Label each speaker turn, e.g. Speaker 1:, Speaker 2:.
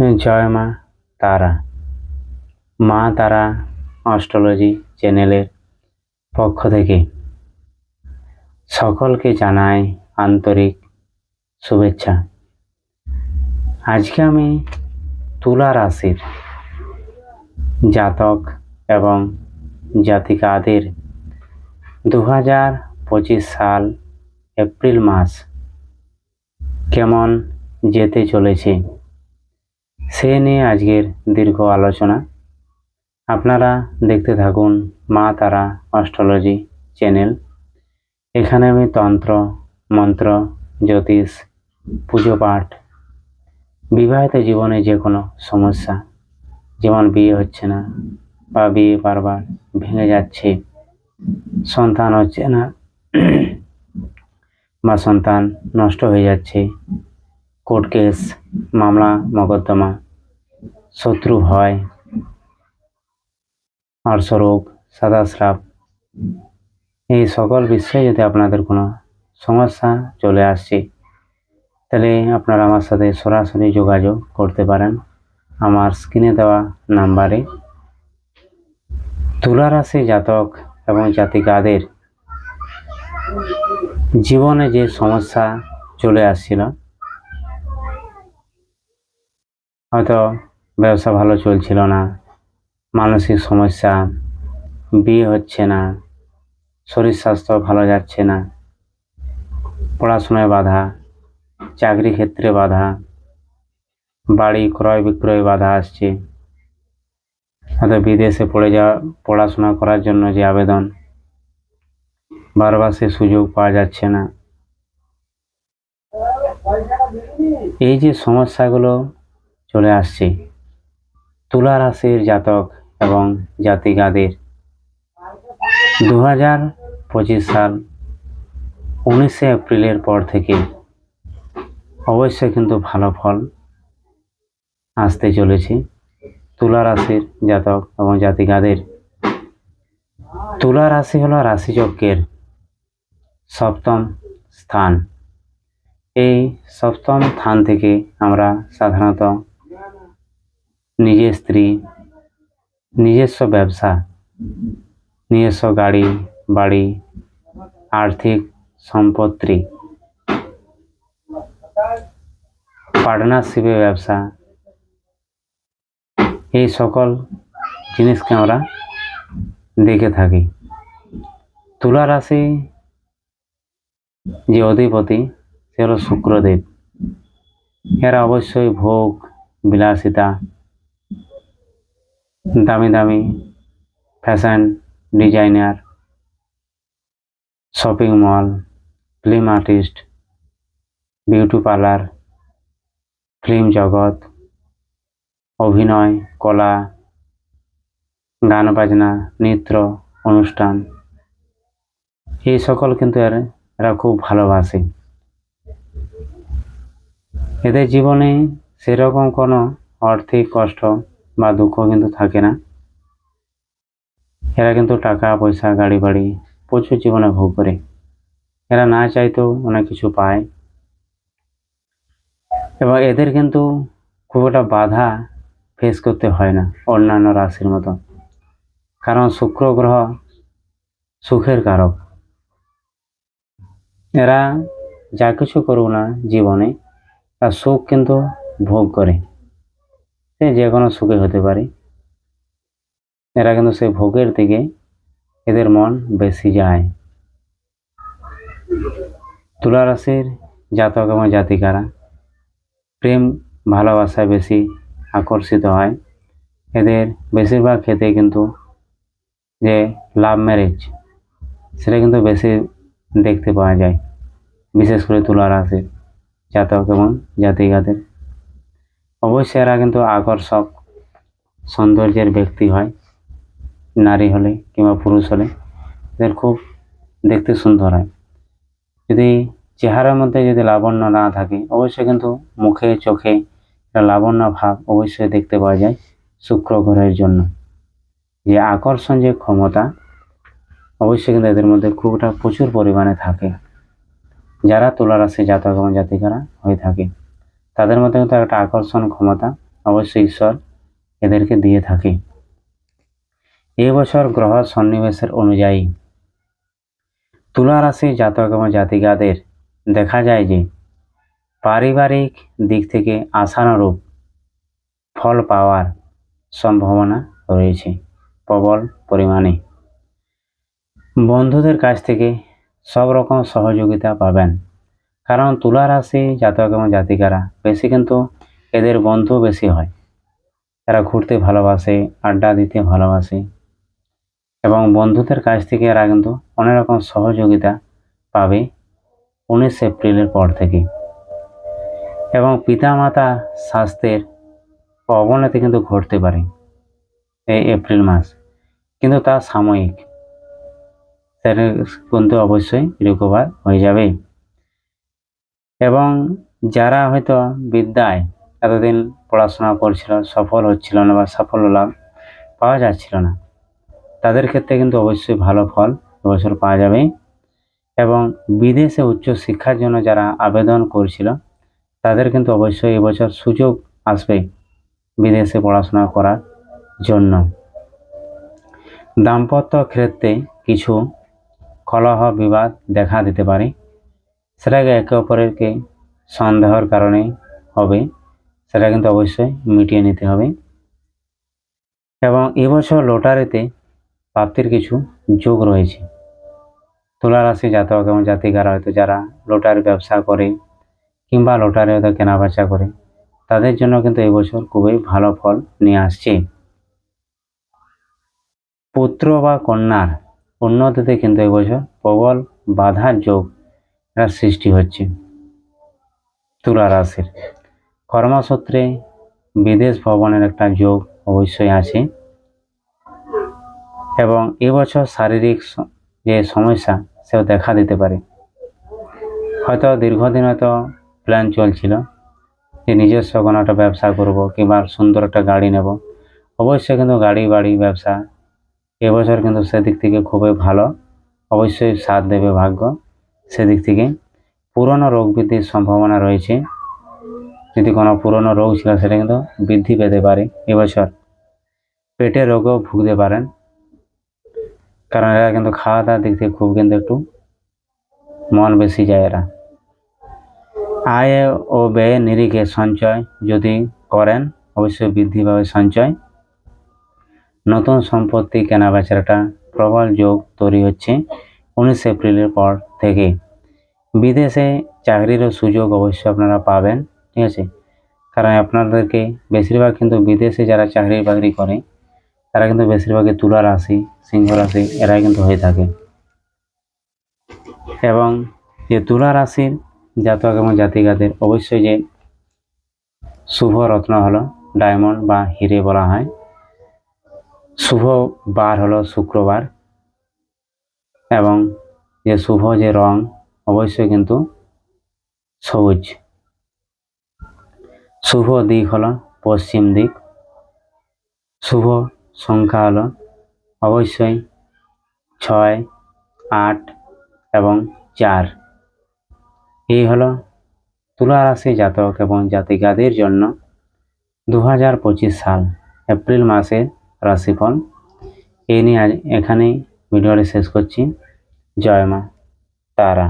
Speaker 1: জয় মা তারা। মা তারা অস্ট্রোলজি চ্যানেলের পক্ষ থেকে সকলকে জানায় আন্তরিক শুভেচ্ছা। আজকে আমি তুলা রাশির জাতক এবং জাতিকাদের দু হাজার পঁচিশ সাল এপ্রিল মাস কেমন যেতে চলেছে? সে নিয়ে আজকের দীর্ঘ আলোচনা। আপনারা দেখতে থাকুন মা তারা অস্ট্রোলজি চ্যানেল। এখানে আমি তন্ত্র, মন্ত্র, জ্যোতিষ, পুজো পাঠ, বিবাহিত জীবনে যে কোনো সমস্যা, যেমন বিয়ে হচ্ছে না বা বিয়ে বারবার ভেঙে যাচ্ছে, সন্তান হচ্ছে না, বা সন্তান নষ্ট হয়ে যাচ্ছে, কোর্ট কেস, মামলা, মকদ্দমা শত্রু ভয় অর্শরোগ সাদা স্রাব এই সকল বিষয়ে যদি আপনাদের কোনো সমস্যা চলে আসছে তাহলে আপনারা আমার সাথে সরাসরি যোগাযোগ করতে পারেন আমার স্ক্রিনে দেওয়া নাম্বারে। তুলা রাশি জাতক এবং জাতিকাদের জীবনে যে সমস্যা চলে আসছিল, হয়তো ব্যবসা ভালো চলছিল না, মানসিক সমস্যা, বিয়ে হচ্ছে না, শরীর স্বাস্থ্য ভালো যাচ্ছে না, পড়াশোনায় বাধা, চাকরি ক্ষেত্রে বাধা, বাড়ি ক্রয় বিক্রয় বাধা আসছে। হয়তো বিদেশে পড়ে যাওয়া, পড়াশোনা করার জন্য যে আবেদন, বারবার সে সুযোগ পাওয়া যাচ্ছে না। এই যে সমস্যাগুলো চলে আসছে তুলা রাশির জাতক এবং জাতিকাদের। দু হাজার পঁচিশ সাল উনিশে এপ্রিলের পর থেকে অবশ্যই কিন্তু ভালো ফল আসতে চলেছে তুলা রাশির জাতক এবং জাতিকাদের। তুলা রাশি হলো রাশিচক্রের সপ্তম স্থান। এই সপ্তম স্থান থেকে আমরা সাধারণত নিজের স্ত্রী, নিজস্ব ব্যবসা, নিজস্ব গাড়ি, বাড়ি, আর্থিক সম্পত্তি পার্টনারশিপে ব্যবসা, এই সকল জিনিসকে আমরা দেখে থাকি। তুলা রাশি যে অধিপতি, সে হলো শুক্রদেব। এরা অবশ্যই ভোগ, বিলাসিতা দামি দামি fashion designer shopping mall film artist beauty parlour film জগৎ, অভিনয়, কলা, গান বাজনা, নৃত্য, অনুষ্ঠান, এই সকল কিন্তু এর খুব ভালোবাসে। এদের জীবনে সেরকম কোনো আর্থিক কষ্ট বা দুঃখ কিন্তু থাকে না। এরা কিন্তু টাকা, পয়সা গাড়ি বাড়ি প্রচুর জীবনে ভোগ করে। এরা না চাইতেও অনেক কিছু পায়। এবং এদের কিন্তু খুব একটা বাধা ফেস করতে হয় না অন্যান্য রাশির মতো। কারণ শুক্র গ্রহ সুখের কারক। এরা যা কিছু করুক না জীবনে, তার সুখ কিন্তু ভোগ করে। সে যে কোনো সুখে হতে পারে। এরা কিন্তু সেই ভোগের দিকে এদের মন বেশি যায়। তুলা রাশির জাতক এবং জাতিকারা প্রেম ভালোবাসায় বেশি আকর্ষিত হয়। এদের বেশিরভাগ ক্ষেত্রে কিন্তু যে লাভ ম্যারেজ, সেটা কিন্তু বেশি দেখতে পাওয়া যায়। বিশেষ করে তুলা রাশির জাতক এবং জাতিকাদের। অবশ্যই এরা কিন্তু আকর্ষক, সৌন্দর্যের ব্যক্তি হয়। নারী হলে কিংবা পুরুষ হলে এদের খুব দেখতে সুন্দর হয়। যদি চেহারার মধ্যে যদি লাবণ্য না থাকে, অবশ্যই কিন্তু মুখে, চোখে লাবণ্য ভাব অবশ্যই দেখতে পাওয়া যায় শুক্র গ্রহের জন্য। যে আকর্ষণ, যে ক্ষমতা, অবশ্যই কিন্তু এদের মধ্যে খুবটা প্রচুর পরিমাণে থাকে। যারা তুলা রাশি জাতক এবং জাতিকারা হয়ে থাকে। তাদের মধ্যে কিন্তু একটা আকর্ষণ ক্ষমতা অবশ্যই ঈশ্বর এদেরকে দিয়ে থাকে। এবছর গ্রহ সন্নিবেশের অনুযায়ী তুলা রাশি জাতক এবং জাতিকাদের দেখা যায় যে পারিবারিক দিক থেকে আশানুরূপ ফল পাওয়ার সম্ভাবনা রয়েছে প্রবল পরিমাণে। বন্ধুদের কাছ থেকে সব রকম সহযোগিতা পাবেন। কারণ তুলা রাশি জাতক এবং জাতিকারা বেশি কিন্তু এদের বন্ধু বেশি হয়। এরা ঘুরতে ভালোবাসে, আড্ডা দিতে ভালোবাসে এবং বন্ধুদের কাছ থেকে এরা কিন্তু অনেক রকম সহযোগিতা পাবে উনিশ এপ্রিলের পর থেকে। এবং পিতামাতা স্বাস্থ্যের অবনতি কিন্তু ঘটতে পারে এই এপ্রিল মাস। কিন্তু তা সাময়িক। সেটা কিন্তু অবশ্যই রিকভার হয়ে যাবে। এবং যারা হয়তো বিদ্যায় এতদিন পড়াশোনা করছিল, সফল হচ্ছিল না বা সাফল্য লাভ পাওয়া যাচ্ছিল না, তাদের ক্ষেত্রে কিন্তু অবশ্যই ভালো ফল এবছর পাওয়া যাবে। এবং বিদেশে উচ্চ শিক্ষার জন্য যারা আবেদন করছিল, তাদের কিন্তু অবশ্যই এবছর সুযোগ আসবে বিদেশে পড়াশোনা করার জন্য। দাম্পত্য ক্ষেত্রে কিছু কলহ বিবাদ দেখা দিতে পারে। সেটাকে একে অপরেরকে সন্দেহের কারণে হবে, সেটা কিন্তু অবশ্যই মিটিয়ে নিতে হবে। এবং এবছর লটারিতে প্রাপ্তির কিছু যোগ রয়েছে। তুলা রাশি জাতক এবং জাতিকারা হয়তো যারা লটারি ব্যবসা করে কিংবা লটারি হয়তো কেনাবেচা করে, তাদের জন্য কিন্তু এবছর খুবই ভালো ফল নিয়ে আসছে। পুত্র বা কন্যার উন্নতিতে কিন্তু এবছর প্রবল বাধার যোগ সৃষ্টি হচ্ছে। তুলা রাশির কর্মসূত্রে বিদেশ ভ্রমণের একটা যোগ অবশ্যই আছে। এবং এবছর শারীরিক যে সমস্যা, সেও দেখা দিতে পারে। হয়তো দীর্ঘদিন হয়তো প্ল্যান চলছিল যে নিজস্ব কোনো একটা ব্যবসা করব কিংবা সুন্দর একটা গাড়ি নেব। অবশ্যই কিন্তু গাড়ি, বাড়ি, ব্যবসা এবছর কিন্তু সেদিক থেকে খুবই ভালো। অবশ্যই সাথ দেবে ভাগ্য। সেদিক থেকে পুরনো রোগ বৃদ্ধির সম্ভাবনা রয়েছে। যদি কোনো পুরনো রোগ ছিল, সেটা কিন্তু বৃদ্ধি পেতে পারে এবছর। পেটের রোগেও ভুগতে পারেন। কারণ এরা কিন্তু খাওয়া দাওয়ার দিক থেকে খুব কিন্তু একটু মন বেশি যায় এরা। আয় ও ব্যয় নিরিখে সঞ্চয় যদি করেন, অবশ্যই বৃদ্ধি পাবে সঞ্চয়। নতুন সম্পত্তি কেনা বেচার একটা প্রবল যোগ তৈরি হচ্ছে। উনিশ এপ্রিলের পর থেকে। বিদেশে চাকরিরও সুযোগ অবশ্যই আপনারা পাবেন, ঠিক আছে? কারণ আপনাদেরকে বেশিরভাগ কিন্তু বিদেশে যারা চাকরি বাকরি করে, তারা কিন্তু বেশিরভাগই তুলা রাশি, সিংহ রাশি, এরাই কিন্তু হয়ে থাকে। এবং যে তুলা রাশির জাতক এবং জাতিকাদের অবশ্যই যে শুভ রত্ন হলো ডায়মন্ড বা হিরে বলা হয়। শুভ বার হলো শুক্রবার। এবং যে শুভ যে রং, অবশ্যই কিন্তু সবুজ। শুভ দিক হলো পশ্চিম দিক। শুভ সংখ্যা হলো অবশ্যই ছয়, আট এবং চার। এই হলো তুলা রাশি জাতক এবং জাতিকাদের জন্য দু হাজার পঁচিশ সাল, এপ্রিল মাসের রাশিফল। এই নিয়ে এখানেই ভিডিওটি শেষ করছি। জয় মা তারা